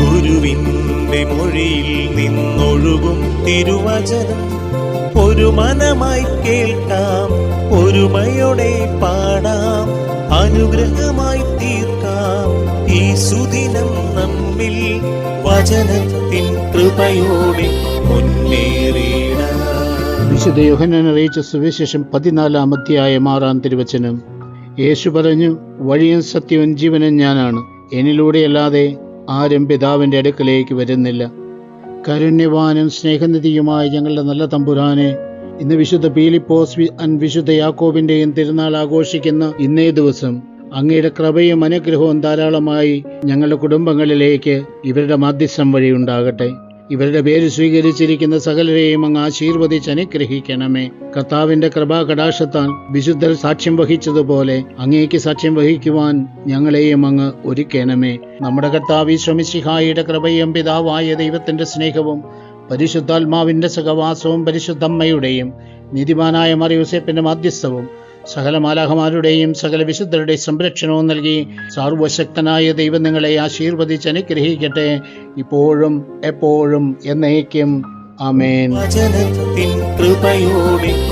ഗുരുവിന്റെ മൊഴിയിൽ നിന്നൊഴുകും തിരുവചനം. ഒരു മനമായി കേൾക്കാം ഒരുമയോടെ പാടാം അനുഗ്രഹമായി തീർക്കാം. ഈ സുദിനം നമ്മിൽ വചനത്തിൻ കൃപയോടെ മുന്നേറിയിടാം വിശുദ്ധ യോഹനൻ അറിയിച്ച സുവിശേഷം പതിനാലാം അധ്യായം ആറാം തിരുവചനം. യേശു പറഞ്ഞു വഴിയും സത്യവും ജീവനും ഞാനാണ്. എന്നിലൂടെയല്ലാതെ ആരും പിതാവിന്റെ അടുക്കലേക്ക് വരുന്നില്ല. കരുണ്യവാനും സ്നേഹനിധിയുമായ ഞങ്ങളുടെ നല്ല തമ്പുരാനെ ഇന്ന് വിശുദ്ധ പീലിപ്പോസ് വിശുദ്ധ യാക്കോബിന്റെയും തിരുനാൾ ആഘോഷിക്കുന്ന ഇന്നേ ദിവസം അങ്ങയുടെ കൃപയും അനുഗ്രഹവും ധാരാളമായി ഞങ്ങളുടെ കുടുംബങ്ങളിലേക്ക് ഇവരുടെ മാധ്യസ്ഥം വഴി ഉണ്ടാകട്ടെ. ഇവരുടെ പേര് സ്വീകരിച്ചിരിക്കുന്ന സകലരെയും അങ്ങ് ആശീർവദിച്ച് അനുഗ്രഹിക്കണമേ. കർത്താവിന്റെ കൃപാ കടാക്ഷത്താൽ വിശുദ്ധർ സാക്ഷ്യം വഹിച്ചതുപോലെ അങ്ങേക്ക് സാക്ഷ്യം വഹിക്കുവാൻ ഞങ്ങളെയും അങ്ങ് ഒരുക്കണമേ. നമ്മുടെ കർത്താവ് ശ്രമിശിഹായിയുടെ കൃപയും പിതാവായ ദൈവത്തിന്റെ സ്നേഹവും പരിശുദ്ധാത്മാവിന്റെ സഹവാസവും പരിശുദ്ധമ്മയുടെയും നീതിമാനായ മറിയൂസേപ്പിന്റെ മാധ്യസ്ഥവും സകല മാലാഹമാരുടെയും സകല വിശുദ്ധരുടെയും സംരക്ഷണവും നൽകി സർവശക്തനായ ദൈവം നിങ്ങളെ ആശീർവദിച്ച് അനുഗ്രഹിക്കട്ടെ. ഇപ്പോഴും എപ്പോഴും എന്നേക്കും. ആമേൻ. കൃപയോടെ